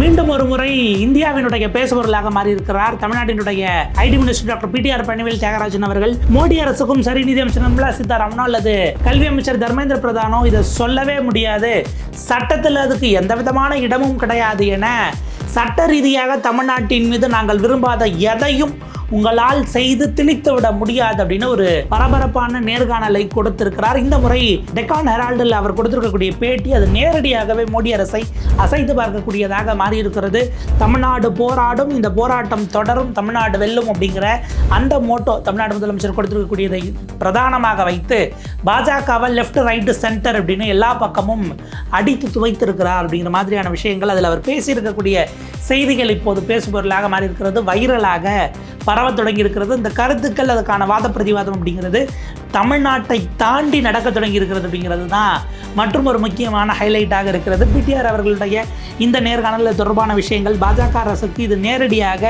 மீண்டும் ஒரு முறை இந்தியாவினுடைய பேசுபொருளாக மாறியிருக்கிறார். தமிழ்நாட்டினுடைய IT minister doctor PTR Palanivel Thiagarajan அவர்கள். மோடி அரசுக்கும் சரி நிதி அமைச்சர் நிர்மலா சீதாராமனோ அல்லது கல்வி அமைச்சர் தர்மேந்திர பிரதானோ இதை சொல்லவே முடியாது. சட்டத்தில் அதுக்கு எந்த விதமான இடமும் கிடையாது என சட்ட ரீதியாக தமிழ்நாட்டின் மீது நாங்கள் விரும்பாத எதையும் உங்களால் செய்து திணித்து விட முடியாது அப்படின்னு ஒரு பரபரப்பான நேர்காணலை கொடுத்திருக்கிறார். இந்த முறை டெக்கான் ஹெரால்டில் அவர் கொடுத்திருக்கக்கூடிய பேட்டி அது நேரடியாகவே மோடி அரசை அசைத்து பார்க்கக்கூடியதாக மாறியிருக்கிறது. தமிழ்நாடு போராடும் இந்த போராட்டம் தொடரும் தமிழ்நாடு வெல்லும் அப்படிங்கிற அந்த மோட்டோ தமிழ்நாடு முதலமைச்சர் கொடுத்திருக்கக்கூடியதை பிரதானமாக வைத்து பாஜகவை லெஃப்ட் ரைட்டு சென்டர் அப்படின்னு எல்லா பக்கமும் அடித்து துவைத்திருக்கிறார் அப்படிங்கிற மாதிரியான விஷயங்கள் அதில் அவர் பேசியிருக்கக்கூடிய செய்திகள் இப்போது பேசுபொருளாக மாறி இருக்கிறது வைரலாக பரவ தொடங்கி இருக்கிறது இந்த கருத்துக்கள் அதுக்கான வாத பிரதிவாதம் அப்படிங்கிறது தமிழ்நாட்டை தாண்டி நடக்க தொடங்கி இருக்கிறது அப்படிங்கிறது தான் மற்றும் ஒரு முக்கியமான ஹைலைட்டாக இருக்கிறது. பிடிஆர் அவர்களுடைய இந்த நேர்காணலில் தொடர்பான விஷயங்கள் பாஜக அரசுக்கு இது நேரடியாக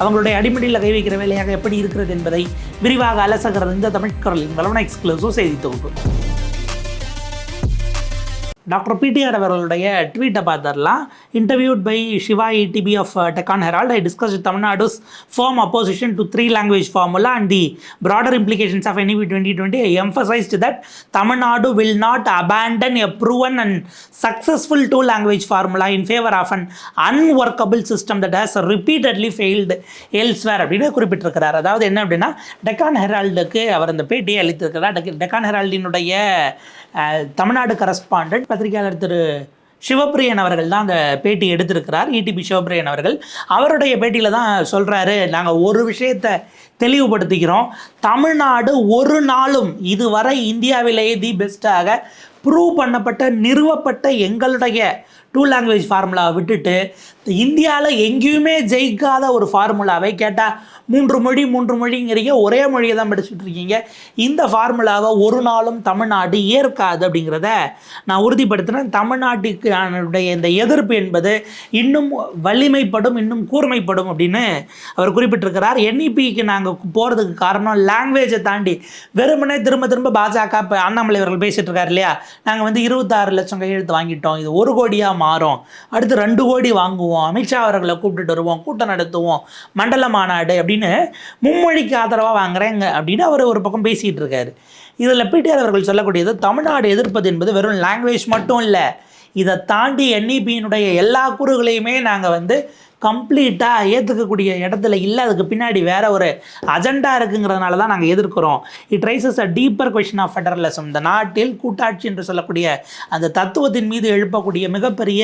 அவங்களுடைய அடிமடியில் கை வைக்கிற வேலையாக எப்படி இருக்கிறது என்பதை விரிவாக அலசுகிறது இந்த தமிழ்குரலின் வளவன எக்ஸ்க்ளூசிவ் செய்தி தொகுப்பு. டாக்டர் பிடிஆர் அவர்களுடைய ட்வீட்டை பார்த்துடலாம். Interviewed by Siva ETB of Deccan Herald I discuss Tamil Nadu's firm opposition to three language formula and the broader implications of NEP twenty twenty emphasised that Tamil Nadu will not abandon a proven and successful two language formula in favour of an unworkable system that has repeatedly failed elsewhere அப்படின்னு குறிப்பிட்டிருக்கிறார். அதாவது என்ன அப்படின்னா டெக்கான் ஹெரால்டுக்கு அவர் அந்த பேட்டியை அளித்திருக்கிறார். Deccan ஹெரால்டினுடைய Tamil Nadu correspondent பத்திரிகையாளர் திரு சிவபிரியன் அவர்கள் தான் அந்த பேட்டி எடுத்திருக்கிறார். இடிபி சிவபிரியன் அவர்கள். அவருடைய பேட்டியில் தான் சொல்கிறாரு நாங்கள் ஒரு விஷயத்தை தெளிவுபடுத்திக்கிறோம். தமிழ்நாடு ஒரு நாளும் இதுவரை இந்தியாவிலேயே தி பெஸ்ட்டாக ப்ரூவ் பண்ணப்பட்ட நிறுவப்பட்ட எங்களுடைய டூ லாங்குவேஜ் ஃபார்முலாவை விட்டுட்டு இந்தியாவில் எங்கேயுமே ஜெயிக்காத ஒரு ஃபார்முலாவை கேட்டால் மூன்று மொழி மூன்று மொழிங்கிறீங்க ஒரே மொழியை தான் படிச்சுட்டு இருக்கீங்க இந்த ஃபார்முலாவை ஒரு நாளும் தமிழ்நாடு ஏற்காது அப்படிங்கிறத நான் உறுதிப்படுத்தினேன் தமிழ்நாட்டுக்கு இந்த எதிர்ப்பு என்பது இன்னும் வலிமைப்படும் இன்னும் கூர்மைப்படும் அப்படின்னு அவர் குறிப்பிட்டிருக்கிறார். என்இபிக்கு நாங்கள் போகிறதுக்கு காரணம் லாங்குவேஜை தாண்டி வெறுமனே திரும்ப திரும்ப பாஜக இப்போ அண்ணாமலை அவர்கள் பேசிகிட்டு இருக்கார் இல்லையா? நாங்கள் வந்து இருபத்தாறு லட்சம் கையெழுத்து வாங்கிட்டோம். இது ஒரு கோடியாக மாறும். அடுத்து ரெண்டு கோடி வாங்குவோம். அமித்ஷா அவர்களை கூப்பிட்டுட்டு வருவோம் கூட்டம் நடத்துவோம். மண்டல மாநாடு அப்படி அப்படின்னு மும்மொழிக்கு ஆதரவாக வாங்குறேங்க அப்படின்னு அவர் ஒரு பக்கம் பேசிகிட்டு இருக்காரு. இதில் பிடிஆர் அவர்கள் சொல்லக்கூடியது தமிழ்நாடு எதிர்ப்பது என்பது வெறும் லாங்குவேஜ் மட்டும் இல்லை. இதை தாண்டி என்இபியினுடைய எல்லா கூறுகளையுமே நாங்கள் வந்து கம்ப்ளீட்டாக ஏற்றுக்கக்கூடிய இடத்துல இல்லை. அதுக்கு பின்னாடி வேற ஒரு அஜெண்டா இருக்குங்கிறதுனால தான் நாங்கள் எதிர்க்கிறோம். It raises a deeper question of federalism இந்த நாட்டில் கூட்டாட்சி என்று சொல்லக்கூடிய அந்த தத்துவத்தின் மீது எழுப்பக்கூடிய மிகப்பெரிய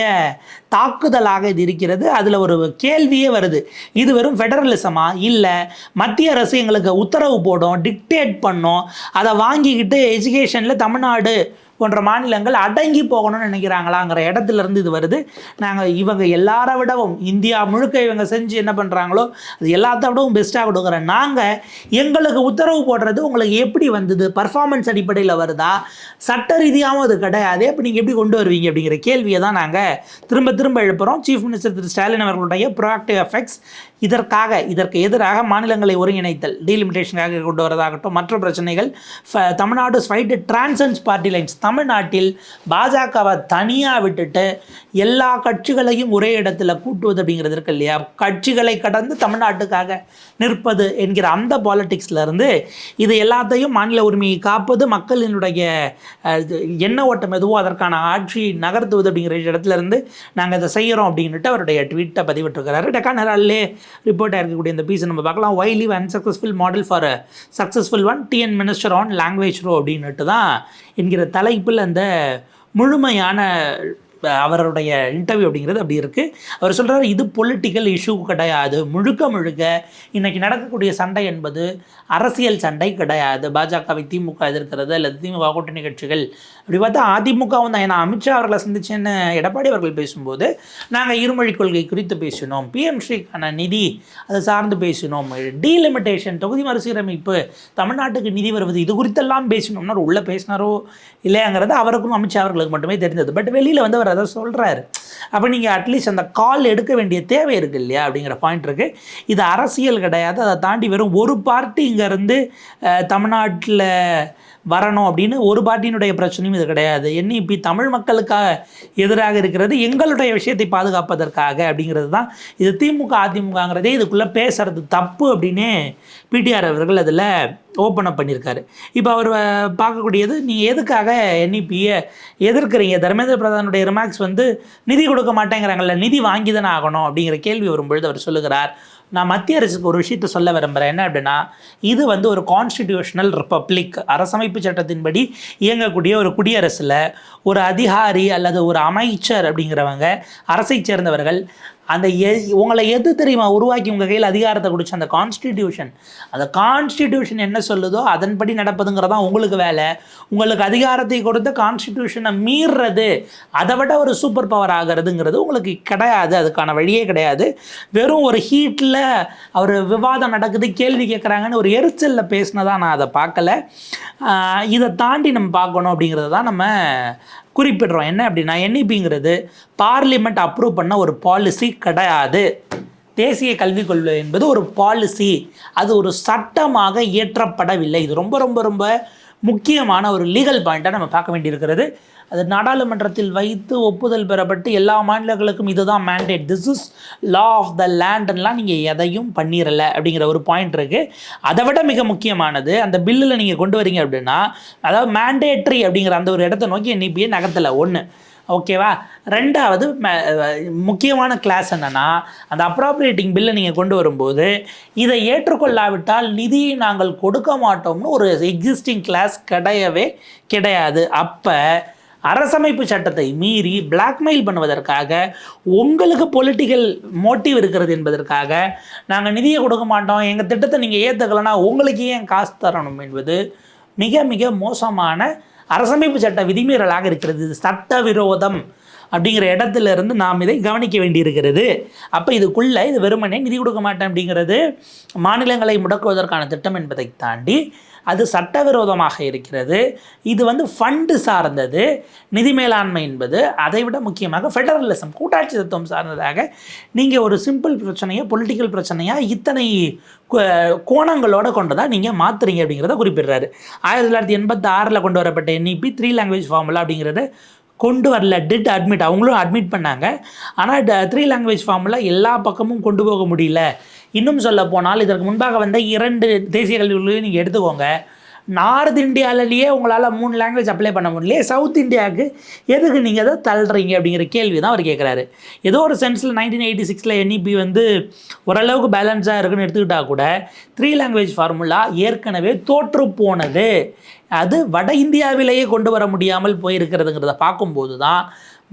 தாக்குதலாக இது இருக்கிறது. அதில் ஒரு கேள்வியே வருது. இது வெறும் ஃபெடரலிசமா இல்லை. மத்திய அரசு எங்களுக்கு உத்தரவு போடும் டிக்டேட் பண்ணும். அதை வாங்கிக்கிட்டு எஜுகேஷனில் தமிழ்நாடு போன்ற மாநிலங்கள் அடங்கி போகணும்னு நினைக்கிறாங்களாங்கிற இடத்துல இருந்து இது வருது. நாங்கள் இவங்க எல்லாரை விடவும் இந்தியா முழுக்க இவங்க செஞ்சு என்ன பண்ணுறாங்களோ அது எல்லாத்த விடவும் பெஸ்ட்டாக கொடுக்குற. நாங்கள் எங்களுக்கு உத்தரவு போடுறது உங்களுக்கு எப்படி வந்தது? பர்ஃபார்மன்ஸ் அடிப்படையில் வருதா? சட்ட ரீதியாகவும் அது கிடையாது. அப்போ நீங்கள் எப்படி கொண்டு வருவீங்க அப்படிங்கிற கேள்வியை தான் நாங்கள் திரும்ப திரும்ப எழுப்புகிறோம் சீஃப் மினிஸ்டர் திரு ஸ்டாலின் அவர்களுடைய ப்ராக்டிவ் எஃபெக்ட்ஸ் இதற்காக இதற்கு எதிராக மாநிலங்களை ஒருங்கிணைத்தல் டீலிமிட்டேஷனாக கொண்டு வரதாகட்டும். மற்ற பிரச்சனைகள் ஃப- Tamil Nadu wide transcends party lines தமிழ்நாட்டில் பாஜகவை தனியாக விட்டுட்டு எல்லா கட்சிகளையும் ஒரே இடத்துல கூட்டுவது அப்படிங்கிறது இருக்கு இல்லையா? கட்சிகளை கடந்து தமிழ்நாட்டுக்காக நிற்பது என்கிற அந்த பாலிட்டிக்ஸ்லேருந்து இது எல்லாத்தையும் மாநில உரிமையை காப்பது மக்களினுடைய இது எண்ண ஓட்டம் எதுவோ அதற்கான ஆட்சி நகர்த்துவது அப்படிங்கிற இடத்துல இருந்து நாங்கள் இதை செய்கிறோம் அப்படின்னுட்டு அவருடைய ட்வீட்டை பதிவிட்டிருக்கிறாரு. டெக்கான் ரிப்போர்ட்டாக இருக்கக்கூடிய இந்த பீஸை நம்ம பார்க்கலாம். Why leave unsuccessful model for successful one TN minister on language row அப்படின்னுட்டு தான் என்கிற தலைப்பில் அந்த முழுமையான அவருடைய இன்டர்வியூ அப்படிங்கிறது அப்படி இருக்குது அவர் சொல்கிறார் இது பொலிட்டிக்கல் இஷ்யூ கிடையாது. முழுக்க முழுக்க இன்றைக்கி நடக்கக்கூடிய சண்டை என்பது அரசியல் சண்டை கிடையாது. பாஜகவை திமுக எதிர்க்கிறது அல்லது திமுக கூட்டணி கட்சிகள். அப்படி பார்த்தா அதிமுகவும் தான் ஏன்னா அமித்ஷா அவர்களை சந்திச்சேன்னு எடப்பாடி அவர்கள் பேசும்போது நாங்கள் இருமொழி கொள்கை குறித்து பேசினோம். பிஎம் ஸ்ரீக்கான நிதி அதை சார்ந்து பேசினோம். டீலிமிட்டேஷன் தொகுதி மறுசீரமைப்பு தமிழ்நாட்டுக்கு நிதி வருவது இது குறித்தெல்லாம் பேசினோம்னா உள்ளே பேசினாரோ இல்லையாங்கிறது அவருக்கும் அமித்ஷா அவர்களுக்கு மட்டுமே தெரிஞ்சது பட் வெளியில் வந்து அவர் அதை சொல்கிறாரு அப்போ நீங்கள் அட்லீஸ்ட் அந்த கால் எடுக்க வேண்டிய தேவை இருக்குது இல்லையா? அப்படிங்கிற பாயிண்ட் இருக்குது இது அரசியல் கிடையாது. அதை தாண்டி வெறும் ஒரு பார்ட்டி இங்கேருந்து தமிழ்நாட்டில் வரணும் அப்படின்னு ஒரு பார்ட்டியினுடைய பிரச்சனையும் இது கிடையாது. என்இபி தமிழ் மக்களுக்காக எதிராக இருக்கிறது எங்களுடைய விஷயத்தை பாதுகாப்பதற்காக அப்படிங்கிறது தான் இது திமுக அதிமுகங்கிறதே இதுக்குள்ளே பேசுறது தப்பு அப்படின்னே பிடிஆர் அவர்கள் அதில் ஓப்பன் அப் பண்ணியிருக்காரு. இப்போ அவர் பார்க்கக்கூடியது நீங்கள் எதுக்காக என்இபியை எதிர்க்கிறீங்க? தர்மேந்திர பிரதானுடைய ரிமார்க்ஸ் வந்து நிதி கொடுக்க மாட்டேங்கிறாங்கல்ல நிதி வாங்கி தானே ஆகணும் அப்படிங்கிற கேள்வி வரும்பொழுது அவர் சொல்லுகிறார். நான் மத்திய அரசுக்கு ஒரு விஷயத்தை சொல்ல விரும்புகிறேன் என்ன அப்படின்னா இது வந்து ஒரு கான்ஸ்டிடியூஷனல் ரிப்பப்ளிக் அரசமைப்பு சட்டத்தின்படி இயங்கக்கூடிய ஒரு குடியரசில் ஒரு அதிகாரி அல்லது ஒரு அமைச்சர் அப்படிங்கிறவங்க அரசை சேர்ந்தவர்கள் அந்த எ உங்களை எது தெரியுமா? உருவாக்கி உங்கள் கையில் அதிகாரத்தை கொடுத்த அந்த கான்ஸ்டிடியூஷன் அந்த கான்ஸ்டிடியூஷன் என்ன சொல்லுதோ அதன்படி நடப்பதுங்கிறது தான் உங்களுக்கு வேலை. உங்களுக்கு அதிகாரத்தை கொடுத்த கான்ஸ்டிடியூஷனை மீறுறது அதை விட ஒரு சூப்பர் பவர் ஆகிறதுங்கிறது உங்களுக்கு கிடையாது. அதுக்கான வழியே கிடையாது. வெறும் ஒரு ஹீட்டில் அவர் விவாதம் நடக்குது கேள்வி கேட்குறாங்கன்னு ஒரு எரிச்சலில் பேசினதான் நான் அதை பார்க்கல. இதை தாண்டி நம்ம பார்க்கணும் அப்படிங்கிறது தான் நம்ம குறிப்பிடுறோம். என்ன அப்படின்னா என்இபிங்கிறது பார்லிமெண்ட் அப்ரூவ் பண்ண ஒரு பாலிசி கிடையாது. தேசிய கல்விக் கொள்கை என்பது ஒரு பாலிசி அது ஒரு சட்டமாக இயற்றப்படவில்லை. இது ரொம்ப ரொம்ப ரொம்ப முக்கியமான ஒரு லீகல் பாயிண்ட்டாக நம்ம பார்க்க வேண்டியிருக்கிறது. அது நாடாளுமன்றத்தில் வைத்து ஒப்புதல் பெறப்பட்டு எல்லா மாநிலங்களுக்கும் இதுதான் mandate this is law of the லேண்ட்லாம் நீங்கள் எதையும் பண்ணிடல அப்படிங்கிற ஒரு பாயிண்ட் இருக்குது அதை விட மிக முக்கியமானது அந்த பில்லில் நீங்கள் கொண்டு வரீங்க அப்படின்னா அதாவது மேண்டேட்ரி அப்படிங்கிற அந்த ஒரு இடத்த நோக்கி என்இபியை நகர்த்தலை. ஒன்று ஓகேவா ரெண்டாவது முக்கியமான கிளாஸ் என்னென்னா அந்த அப்ராப்ரியேட்டிங் பில்லை நீங்கள் கொண்டு வரும்போது இதை ஏற்றுக்கொள்ளாவிட்டால் நிதியை நாங்கள் கொடுக்க மாட்டோம்னு ஒரு எக்ஸிஸ்டிங் கிளாஸ் கிடையவே கிடையாது. அப்போ அரசமைப்பு சட்டத்தை மீறி பிளாக்மெயில் பண்ணுவதற்காக உங்களுக்கு பொலிட்டிக்கல் மோட்டிவ் இருக்கிறது என்பதற்காக நாங்கள் நிதியை கொடுக்க மாட்டோம். எங்கள் திட்டத்தை நீங்கள் ஏற்றுக்கலைன்னா உங்களுக்கு ஏன் காசு தரணும் என்பது மிக மிக மோசமான அரசமைப்பு சட்ட விதிமீறலாக இருக்கிறது. இது சட்டவிரோதம் அப்படிங்கிற இடத்துல இருந்து நாம் இதை கவனிக்க வேண்டியிருக்கிறது. அப்போ இதுக்குள்ளே இது வெறுமனே நிதி கொடுக்க மாட்டேன் அப்படிங்கிறது மாநிலங்களை முடக்குவதற்கான திட்டம் என்பதை தாண்டி அது சட்டவிரோதமாக இருக்கிறது. இது வந்து ஃபண்டு சார்ந்தது. நிதி மேலாண்மை என்பது அதை விட முக்கியமாக ஃபெடரலிசம் கூட்டாட்சி தத்துவம் சார்ந்ததாக நீங்கள் ஒரு சிம்பிள் பிரச்சனையை பொலிட்டிக்கல் பிரச்சனையாக இத்தனை கு- கோணங்களோட கொண்டு தான் நீங்கள் மாற்றுறீங்க அப்படிங்கிறத குறிப்பிடுறாரு. ஆயிரத்தி தொள்ளாயிரத்தி எண்பத்தி ஆறில் கொண்டு வரப்பட்ட என்இபி த்ரீ லாங்குவேஜ் ஃபார்முலா அப்படிங்கிறத கொண்டு வரல. டிட் அட்மிட் அவங்களும் அட்மிட் பண்ணாங்க. ஆனால் த்ரீ லாங்குவேஜ் ஃபார்முலா எல்லா பக்கமும் கொண்டு போக முடியல. இன்னும் சொல்ல போனால் இதற்கு முன்பாக வந்த இரண்டு தேசிய கல்விகளையும் நீங்கள் எடுத்துக்கோங்க. நார்த் இந்தியாவிலேயே உங்களால் மூணு லாங்குவேஜ் அப்ளை பண்ண முடியலையே சவுத் இந்தியாவுக்கு எதுக்கு நீங்கள் அதை தள்ளுறீங்க அப்படிங்கிற கேள்வி தான் அவர் கேட்குறாரு ஏதோ ஒரு சென்ஸில் நைன்டீன் எயிட்டி சிக்ஸில் என்இபி வந்து ஓரளவுக்கு பேலன்ஸாக இருக்குன்னு எடுத்துக்கிட்டால் கூட த்ரீ லாங்குவேஜ் ஃபார்முலா ஏற்கனவே தோற்று போனது. அது வட இந்தியாவிலேயே கொண்டு வர முடியாமல் போயிருக்கிறதுங்கிறத பார்க்கும்போது தான்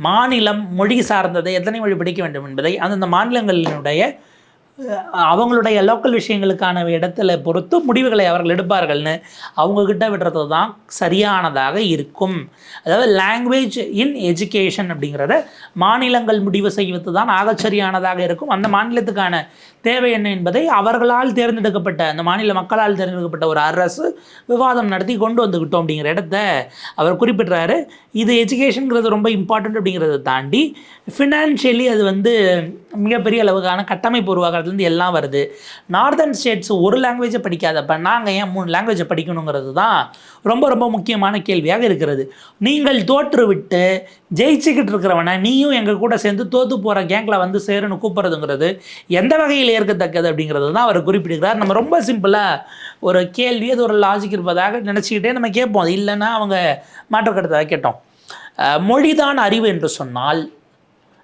மாநிலம் மொழி சார்ந்ததை எத்தனை மொழி படிக்க வேண்டும் என்பதை அந்தந்த மாநிலங்களினுடைய அவங்களுடைய லோக்கல் விஷயங்களுக்கான இடத்துல பொறுத்து முடிவுகளை அவர்கள் எடுப்பார்கள்னு அவங்கக்கிட்ட விடுறது தான் சரியானதாக இருக்கும். அதாவது லாங்குவேஜ் இன் எஜுகேஷன் அப்படிங்கிறத மாநிலங்கள் முடிவு செய்வது தான் ஆகச்சரியானதாக இருக்கும். அந்த மாநிலத்துக்கான தேவை என்ன என்பதை அவர்களால் தேர்ந்தெடுக்கப்பட்ட அந்த மாநில மக்களால் தேர்ந்தெடுக்கப்பட்ட ஒரு அரசு விவாதம் நடத்தி கொண்டு வந்துக்கிட்டோம் அப்படிங்கிற இடத்த அவர் குறிப்பிட்றாரு. இது எஜுகேஷனுங்கிறது ரொம்ப இம்பார்ட்டன்ட் அப்படிங்கிறத தாண்டி ஃபினான்ஷியலி அது வந்து மிகப்பெரிய அளவுக்கான கட்டமைப்பு உருவாக்குறதுலேருந்து எல்லாம் வருது. நார்தர்ன் ஸ்டேட்ஸ் ஒரு லாங்குவேஜை படிக்காதப்ப நாங்கள் ஏன் மூணு லாங்குவேஜை படிக்கணுங்கிறது தான் ரொம்ப ரொம்ப முக்கியமான கேள்வியாக இருக்கிறது. நீங்கள் தோற்றுவிட்டு ஜெயிச்சுக்கிட்டு இருக்கிறவனை நீயும் எங்கள் கூட சேர்ந்து தோற்று போகிற கேங்கில் வந்து சேருன்னு கூப்பிட்றதுங்கிறது எந்த வகையில் ஏற்கத்தக்கது அப்படிங்கிறது தான் அவர் குறிப்பிடுகிறார். நம்ம ரொம்ப சிம்பிளாக ஒரு கேள்வி அது ஒரு லாஜிக் இருப்பதாக நினச்சிக்கிட்டே நம்ம கேட்போம். அது இல்லைன்னா அவங்க மாற்றுக்கருத்தை கேட்டோம். மொழிதான் அறிவு என்று சொன்னால்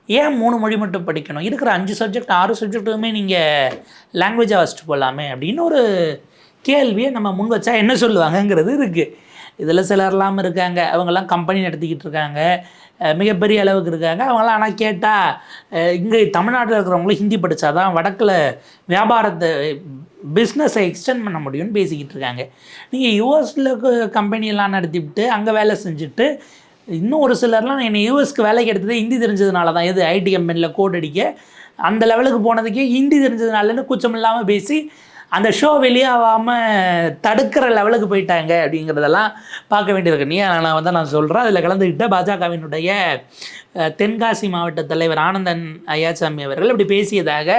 ஏன் மூணு மொழி மட்டும் படிக்கணும்? இருக்கிற அஞ்சு சப்ஜெக்ட் ஆறு சப்ஜெக்ட்டுமே நீங்கள் லாங்குவேஜாக வச்சுட்டு போகலாமே அப்படின்னு ஒரு கேள்வியை நம்ம முன் வச்சா என்ன சொல்லுவாங்கங்கிறது இருக்குது இதில் சிலர்லாம் இருக்காங்க. அவங்கெல்லாம் கம்பெனி நடத்திக்கிட்டு இருக்காங்க. மிகப்பெரிய அளவுக்கு இருக்காங்க. அவங்களாம் ஆனால் கேட்டால் இங்கே தமிழ்நாட்டில் இருக்கிறவங்களும் ஹிந்தி படித்தாதான் வடக்கில் வியாபாரத்தை பிஸ்னஸை எக்ஸ்டெண்ட் பண்ண முடியும்னு பேசிக்கிட்டு இருக்காங்க. நீங்கள் யூஎஸில் கம்பெனியெல்லாம் நடத்திவிட்டு அங்கே வேலை செஞ்சுட்டு இன்னும் ஒரு சிலர்லாம் என்னை யூஎஸ்க்கு வேலைக்கு எடுத்ததே ஹிந்தி தெரிஞ்சதுனால தான். எது ஐடி கம்பெனியில் கோட் அடிக்க அந்த லெவலுக்கு போனதுக்கே ஹிந்தி தெரிஞ்சதுனாலன்னு கூச்சம் இல்லாமல் பேசி அந்த ஷோ வெளியாகாமல் தடுக்கிற லெவலுக்கு போயிட்டாங்க அப்படிங்கிறதெல்லாம் பார்க்க வேண்டியிருக்கு. நீ நான் வந்து நான் சொல்கிறேன் அதில் கலந்துக்கிட்ட பாஜகவினுடைய தென்காசி மாவட்ட தலைவர் ஆனந்தன் ஐயாசாமி அவர்கள் இப்படி பேசியதாக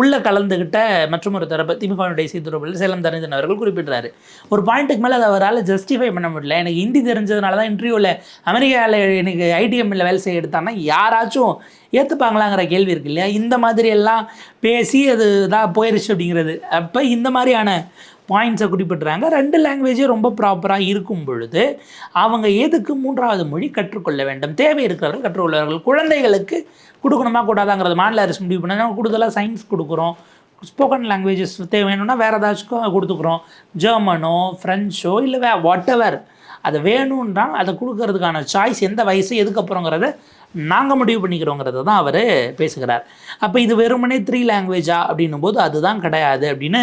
உள்ளே கலந்துக்கிட்ட மற்றும் ஒரு தரப்பு திமுகவினுடைய சீதுரப்பில் சேலம் தரஞ்சன் அவர்கள் குறிப்பிட்டாரு ஒரு பாயிண்ட்டுக்கு மேலே அதை அவரால் ஜஸ்டிஃபை பண்ண முடியல. எனக்கு ஹிந்தி தெரிஞ்சதுனால தான் இன்டர்வியூவில் அமெரிக்காவில் எனக்கு ஐடிஎம்மில் வேலை செய்ய எடுத்தாங்கன்னா யாராச்சும் ஏற்றுப்பாங்களாங்கிற கேள்வி இருக்கு இல்லையா? இந்த மாதிரி எல்லாம் பேசி அது இதாக போயிருச்சு அப்படிங்கிறது. அப்போ இந்த மாதிரியான பாயிண்ட்ஸை குறிப்பிட்றாங்க. ரெண்டு லாங்குவேஜும் ரொம்ப ப்ராப்பராக இருக்கும் பொழுது அவங்க எதுக்கு மூன்றாவது மொழி கற்றுக்கொள்ள வேண்டும்? தேவை இருக்கிறவர்கள் கற்றுக்கொள்வார்கள். குழந்தைகளுக்கு கொடுக்கணுமா? கூடாதாங்கிறது மாநில அரசு முடிவு பண்ண கூடுதலாக சயின்ஸ் கொடுக்குறோம். ஸ்போக்கன் லாங்குவேஜஸ் வேணும்னா வேறு ஏதாச்சும் கொடுத்துக்குறோம். ஜெர்மனோ ஃப்ரெஞ்சோ இல்லை வே வாட் எவர் அது வேணும்னா அதை கொடுக்கறதுக்கான சாய்ஸ் எந்த வயசு எதுக்கப்புறங்கிறத நாங்கள் முடிவு பண்ணிக்கிறோங்கிறத தான் அவர் பேசுகிறார். அப்போ இது வெறுமனே த்ரீ லாங்குவேஜா அப்படின்னும் போது அதுதான் கிடையாது அப்படின்னு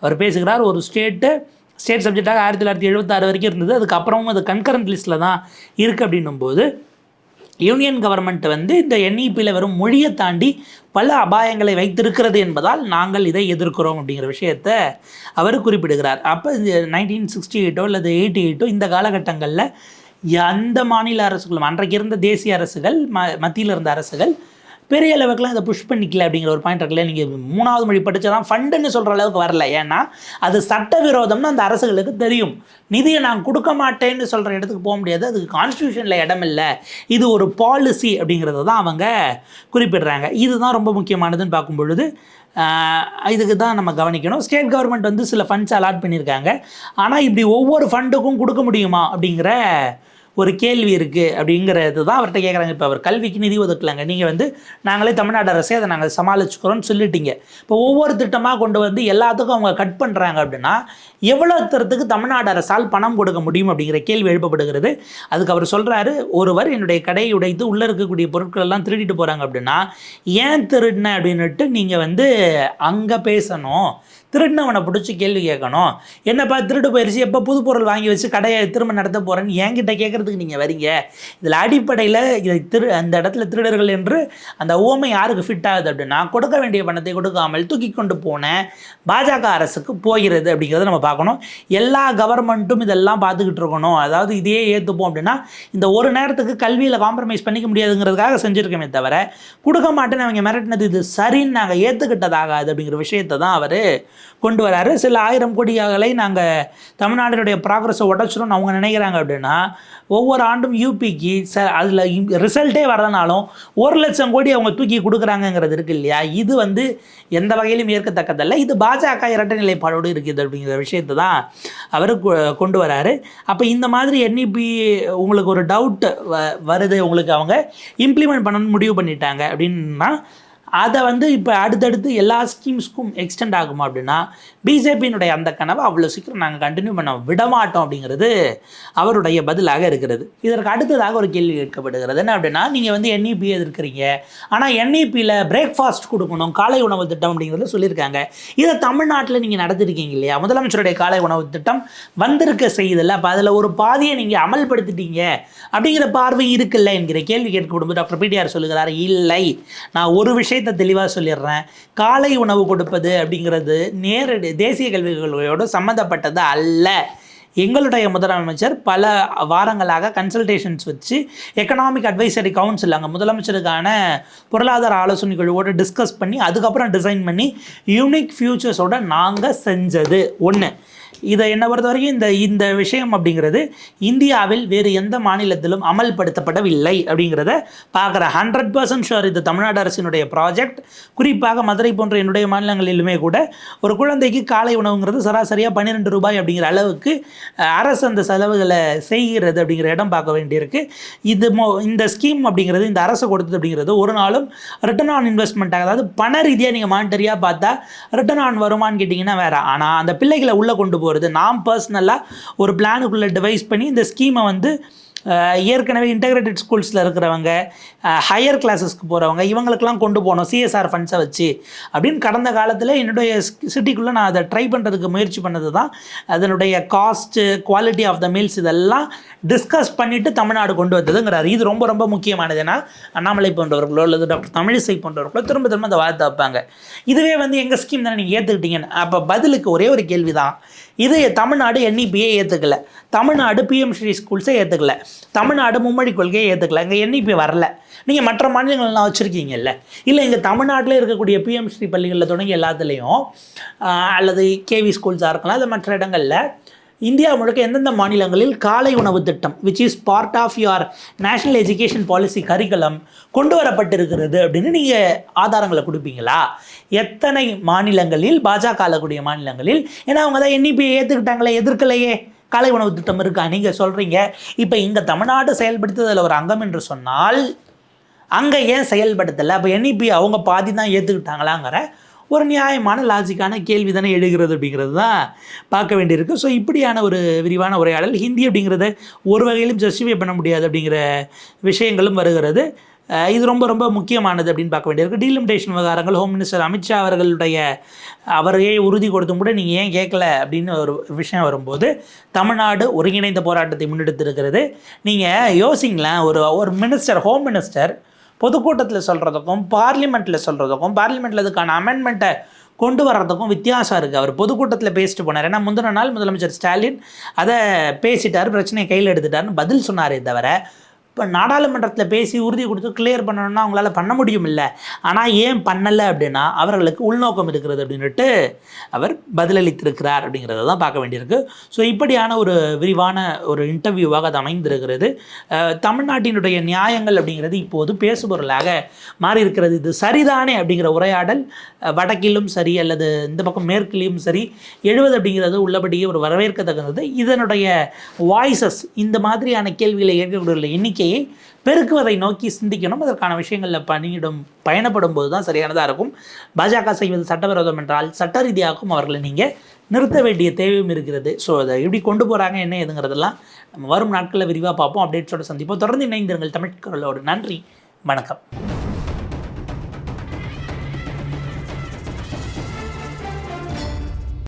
அவர் பேசுகிறார். ஒரு ஸ்டேட்டு ஸ்டேட் சப்ஜெக்டாக ஆயிரத்தி தொள்ளாயிரத்தி எழுபத்தாறு வரைக்கும் இருந்தது. அதுக்கப்புறமும் அது கன்கரண்ட் லிஸ்ட்டில் தான் இருக்குது அப்படின்னும் போது யூனியன் கவர்மெண்ட் வந்து இந்த என்இபியில் வெறும் மொழியை தாண்டி பல அபாயங்களை வைத்திருக்கிறது என்பதால் நாங்கள் இதை எதிர்க்கிறோம் அப்படிங்கிற விஷயத்தை அவர் குறிப்பிடுகிறார். அப்போ இந்த நைன்டீன் சிக்ஸ்டி எயிட்டோ அல்லது எயிட்டி எயிட்டோ இந்த காலகட்டங்களில் எந்த மாநில அரசுகளும் அன்றைக்கு இருந்த தேசிய அரசுகள் ம மத்தியில் இருந்த அரசுகள் பெரிய அளவுக்குலாம் இதை புஷ் பண்ணிக்கல அப்படிங்கிற ஒரு பாயிண்ட் இருக்குல்ல. நீங்கள் மூணாவது மொழி படித்ததான் ஃபண்டுன்னு சொல்கிற அளவுக்கு வரல. ஏன்னா அது சட்டவிரோதம்னு அந்த அரசுகளுக்கு தெரியும். நிதியை நான் கொடுக்க மாட்டேன்னு சொல்கிற இடத்துக்கு போக முடியாது. அதுக்கு கான்ஸ்டியூஷனில் இடம் இல்லை. இது ஒரு பாலிசி அப்படிங்கிறத தான் அவங்க குறிப்பிடுறாங்க. இதுதான் ரொம்ப முக்கியமானதுன்னு பார்க்கும் பொழுது இதுக்கு தான் நம்ம கவனிக்கணும். ஸ்டேட் கவர்மெண்ட் வந்து சில ஃபண்ட்ஸ் அலாட் பண்ணியிருக்காங்க. ஆனால் இப்படி ஒவ்வொரு ஃபண்டுக்கும் கொடுக்க முடியுமா அப்படிங்கிற ஒரு கேள்வி இருக்குது அப்படிங்கிறது தான் அவர்கிட்ட கேட்குறாங்க இப்போ அவர் கல்விக்கு நிதி ஒதுக்கலாங்க. நீங்கள் வந்து நாங்களே தமிழ்நாடு அரசே அதை நாங்கள் சமாளிச்சுக்கிறோம்னு சொல்லிட்டீங்க. இப்போ ஒவ்வொரு திட்டமாக கொண்டு வந்து எல்லாத்துக்கும் அவங்க கட் பண்ணுறாங்க அப்படின்னா எவ்வளோ தரத்துக்கு தமிழ்நாடு அரசால் பணம் கொடுக்க முடியும் அப்படிங்கிற கேள்வி எழுப்பப்படுகிறது. அதுக்கு அவர் சொல்கிறாரு ஒருவர் என்னுடைய கடையை உடைத்து உள்ளே இருக்கக்கூடிய பொருட்கள் எல்லாம் திருடிட்டு போகிறாங்க அப்படின்னா ஏன் திருடின அப்படின்னுட்டு நீங்கள் வந்து அங்கே பேசணும். திருடினவனை பிடிச்சி கேள்வி கேட்கணும். என்னப்பா திருடு போயிடுச்சு எப்போ புது பொருள் வாங்கி வச்சு கடையை திரும்ப நடத்த போகிறேன்னு என்கிட்ட கேட்குறதுக்கு நீங்கள் வரீங்க? இதில் அடிப்படையில் இதை திரு அந்த இடத்துல திருடர்கள் என்று அந்த ஓமை யாருக்கு ஃபிட் ஆகுது அப்படின்னா கொடுக்க வேண்டிய பணத்தை கொடுக்காமல் தூக்கி கொண்டு போன பாஜக அரசுக்கு போகிறது அப்படிங்கிறத நம்ம பார்க்கணும். எல்லா கவர்மெண்ட்டும் இதெல்லாம் பார்த்துக்கிட்டு இருக்கணும். அதாவது இதையே ஏற்றுப்போம் அப்படின்னா இந்த ஒரு நேரத்துக்கு கல்வியில் காம்ப்ரமைஸ் பண்ணிக்க முடியாதுங்கிறதுக்காக செஞ்சுருக்கோமே தவிர கொடுக்க மாட்டேன்னு அவங்க மிரட்டினது இது சரின்னு நாங்கள் ஏற்றுக்கிட்டதாகாது அப்படிங்கிற விஷயத்தை தான் அவர் கொண்டு வராரு. சில ஆயிரம் கோடிகளை நாங்கள் தமிழ்நாட்டினுடைய ப்ராக்ரஸை உடச்சிடும்னு அவங்க நினைக்கிறாங்க அப்படின்னா ஒவ்வொரு ஆண்டும் யூபிக்கு ச அதில் ரிசல்ட்டே வரலனாலும் ஒரு லட்சம் கோடி அவங்க தூக்கி கொடுக்குறாங்கங்கிறது இருக்குது இல்லையா? இது வந்து எந்த வகையிலும் ஏற்கத்தக்கதல்ல. இது பாஜக இரட்டை நிலைப்பாடோடு இருக்குது அப்படிங்கிற விஷயத்தை தான் அவர் கொ- கொண்டு வராரு. அப்போ இந்த மாதிரி என்இபி உங்களுக்கு ஒரு டவுட் வருது உங்களுக்கு அவங்க இம்ப்ளிமெண்ட் பண்ணணும்னு முடிவு பண்ணிட்டாங்க அப்படின்னா அதை வந்து இப்போ அடுத்தடுத்து எல்லா ஸ்கீம்ஸ்க்கும் எக்ஸ்டெண்ட் ஆகுமா அப்படின்னா பிஜேபியினுடைய அந்த கனவை அவ்வளோ சீக்கிரம் நாங்கள் கண்டினியூ பண்ண விடமாட்டோம் அப்படிங்கிறது அவருடைய பதிலாக இருக்கிறது. இதற்கு அடுத்ததாக ஒரு கேள்வி கேட்கப்படுகிறது. என்ன அப்படின்னா நீங்கள் வந்து என்இபி எதிர்க்கிறீங்க. ஆனால் என்இபியில் பிரேக்ஃபாஸ்ட் கொடுக்கணும் காலை உணவு திட்டம் அப்படிங்கிறத சொல்லியிருக்காங்க. இதை தமிழ்நாட்டில் நீங்கள் நடத்திருக்கீங்க இல்லையா? முதலமைச்சருடைய காலை உணவு திட்டம் வந்திருக்க செய்யுதில்ல அப்போ அதில் ஒரு பாதியை நீங்கள் அமல்படுத்திட்டீங்க அப்படிங்கிற பார்வை இருக்குல்ல என்கிற கேள்வி கேட்கப்படும்போது டாக்டர் பிடிஆர் சொல்லுகிறார் இல்லை. நான் ஒரு விஷயம் விஷயத்தை தெளிவாக சொல்லிடுறேன். காலை உணவு கொடுப்பது அப்படிங்கிறது நேரடி தேசிய கல்விக் கொள்கையோடு சம்மந்தப்பட்டது அல்ல. எங்களுடைய முதலமைச்சர் பல வாரங்களாக கன்சல்டேஷன்ஸ் வச்சு எக்கனாமிக் அட்வைசரி கவுன்சில் அங்கே முதலமைச்சருக்கான பொருளாதார ஆலோசனை குழுவோடு டிஸ்கஸ் பண்ணி அதுக்கப்புறம் டிசைன் பண்ணி யூனிக் ஃபியூச்சர்ஸோட நாங்கள் செஞ்சது. ஒன்று இதை என்னை பொறுத்த வரைக்கும் இந்த இந்த விஷயம் அப்படிங்கிறது இந்தியாவில் வேறு எந்த மாநிலத்திலும் அமல்படுத்தப்படவில்லை அப்படிங்கிறத பார்க்குற ஹண்ட்ரட் பர்சன்ட் ஷுவர் இது தமிழ்நாடு அரசினுடைய ப்ராஜெக்ட் குறிப்பாக மதுரை போன்ற என்னுடைய மாநிலங்களிலுமே கூட ஒரு குழந்தைக்கு காலை உணவுங்கிறது சராசரியாக பன்னிரெண்டு ரூபாய் அப்படிங்கிற அளவுக்கு அரசு அந்த செலவுகளை செய்கிறது அப்படிங்கிற இடம் பார்க்க வேண்டியிருக்கு. இது மோ இந்த ஸ்கீம் அப்படிங்கிறது இந்த அரசு கொடுத்தது அப்படிங்கிறது ஒரு நாளும் ரிட்டர்ன் ஆன் இன்வெஸ்ட்மெண்ட் அதாவது பண ரீதியாக நீங்கள் மானிட்டரியாக பார்த்தா ரிட்டர்ன் ஆன் வருமான்னு கேட்டிங்கன்னா வேறு. ஆனால் அந்த பிள்ளைகளை உள்ளே கொண்டு போ வருது. நாம் பர்சனலாக ஒரு பிளானுக்குள்ளே டிவைஸ் பண்ணி இந்த ஸ்கீமை வந்து ஏற்கனவே இன்டகிரேட்டட் ஸ்கூல்ஸில் இருக்கிறவங்க ஹையர் கிளாஸஸ்க்கு போகிறவங்க இவங்களுக்கெல்லாம் கொண்டு போகணும் சிஎஸ்ஆர் ஃபண்ட்ஸை வச்சு. அப்படின்னு கடந்த காலத்தில் என்னுடைய சிட்டிக்குள்ளே நான் அதை ட்ரை பண்ணுறதுக்கு முயற்சி பண்ணது தான் அதனுடைய cost quality of the meals இதெல்லாம் டிஸ்கஸ் பண்ணிவிட்டு தமிழ்நாடு கொண்டு வந்ததுங்கிறாரு. இது ரொம்ப ரொம்ப முக்கியமானது. ஏன்னா அண்ணாமலை போன்றவர்களோ அல்லது டாக்டர் தமிழிசை போன்றவர்களோ திரும்ப திரும்ப அந்த வார்த்தை வைப்பாங்க. இதுவே வந்து எங்கள் ஸ்கீம் தானே நீங்கள் ஏற்றுக்கிட்டீங்கன்னு அப்போ பதிலுக்கு ஒரே ஒரு கேள்வி தான் இது தமிழ்நாடு என்இபியை ஏற்றுக்கல தமிழ்நாடு பிஎம் ஸ்ரீ ஸ்கூல்ஸை ஏற்றுக்கல தமிழ்நாடு மும்மொழி கொள்கையை ஏற்றுக்கல இங்கே என்இபி வரல. நீங்கள் மற்ற மாநிலங்கள்லாம் வச்சுருக்கீங்கல்ல. இல்லை இங்கே தமிழ்நாட்டில் இருக்கக்கூடிய பிஎம் ஸ்ரீ பள்ளிகளில் தொடங்கி எல்லாத்துலேயும் அல்லது கேவி ஸ்கூல்ஸாக இருக்கலாம் இல்லை மற்ற இடங்களில் இந்தியா முழுக்க எந்தெந்த மாநிலங்களில் காலை உணவு திட்டம் which is part of your national education policy curriculum கொண்டு வரப்பட்டிருக்கிறது அப்படின்னு நீங்கள் ஆதாரங்களை கொடுப்பீங்களா? எத்தனை மாநிலங்களில் பாஜக ஆளக்கூடிய மாநிலங்களில்? ஏன்னா அவங்க தான் என்இபியை ஏற்றுக்கிட்டாங்களே எதிர்க்கலையே. காலை உணவு திட்டம் இருக்கா? நீங்கள் சொல்கிறீங்க இப்போ இங்கே தமிழ்நாடு செயல்படுத்துவதில் ஒரு அங்கம் என்று சொன்னால் அங்கே ஏன் செயல்படுத்தலை? அப்போ என்இபி அவங்க பாதி தான் ஏற்றுக்கிட்டாங்களாங்கிற ஒரு நியாயமான லாஜிக்கான கேள்வி தானே எழுகிறது அப்படிங்கிறது தான் பார்க்க வேண்டியிருக்கு. ஸோ இப்படியான ஒரு விரிவான உரையாடல் ஹிந்தி அப்படிங்கிறத ஒரு வகையிலும் ஜஸ்டிஃபை பண்ண முடியாது அப்படிங்கிற விஷயங்களும் வருகிறது. இது ரொம்ப ரொம்ப முக்கியமானது அப்படின்னு பார்க்க வேண்டியிருக்கு. டீலிமிடேஷன் விவகாரங்கள் ஹோம் மினிஸ்டர் அமித்ஷா அவர்களுடைய அவரையே உறுதி கொடுத்தும் கூட நீங்கள் ஏன் கேட்கல அப்படின்னு ஒரு விஷயம் வரும்போது தமிழ்நாடு ஒருங்கிணைந்த போராட்டத்தை முன்னெடுத்திருக்கிறது. நீங்கள் யோசிங்களேன் ஒரு ஒரு மினிஸ்டர் ஹோம் மினிஸ்டர் பொதுக்கூட்டத்தில் சொல்கிறதுக்கும் பார்லிமெண்ட்டில் சொல்கிறதுக்கும் பார்லிமெண்ட்டில் அதுக்கான அமெண்ட்மெண்ட்டை கொண்டு வர்றதுக்கும் வித்தியாசம் இருக்குது அவர் பொதுக்கூட்டத்தில் பேசிட்டு போனார். ஏன்னா முந்தின நாள் முதலமைச்சர் ஸ்டாலின் அதை பேசிட்டார் பிரச்சனையை கையில் எடுத்துட்டார்னு பதில் சொன்னாரே தவிர இப்போ நாடாளுமன்றத்தில் பேசி உறுதி கொடுத்து கிளியர் பண்ணணும்னா அவங்களால பண்ண முடியும் இல்லை ஆனால் ஏன் பண்ணலை அப்படின்னா அவர்களுக்கு உள்நோக்கம் இருக்கிறது அப்படின்னுட்டு அவர் பதிலளித்திருக்கிறார் அப்படிங்கிறத தான் பார்க்க வேண்டியிருக்கு. ஸோ இப்படியான ஒரு விரிவான ஒரு இன்டர்வியூவாக அது அமைந்திருக்கிறது. தமிழ்நாட்டினுடைய நியாயங்கள் அப்படிங்கிறது இப்போது பேசுபொருளாக மாறி இருக்கிறது இது சரிதானே அப்படிங்கிற உரையாடல் வடக்கிலும் சரி அல்லது இந்த பக்கம் மேற்கிலும் சரி எழுவது அப்படிங்கிறது உள்ளபடியே ஒரு வரவேற்கத்தக்கது. இதனுடைய வாய்ஸஸ் இந்த மாதிரியான கேள்விகளை எண்ணிக்கை எண்ணிக்கையை பெருக்குவதை நோக்கி சிந்திக்கணும். அதற்கான விஷயங்களில் பணியிடும் பயணப்படும் போது தான் சரியானதாக இருக்கும். பாஜக செய்வது சட்டவிரோதம் என்றால் சட்ட ரீதியாகவும் அவர்களை நீங்கள் நிறுத்த வேண்டிய தேவையும் இருக்கிறது. ஸோ அதை எப்படி கொண்டு போகிறாங்க என்ன ஏதுங்கிறதெல்லாம் நம்ம வரும் நாட்களில் விரிவாக பார்ப்போம். அப்டேட்ஸோடு சந்திப்போம். தொடர்ந்து இணைந்திருங்கள் தமிழ்களோடு நன்றி. வணக்கம்.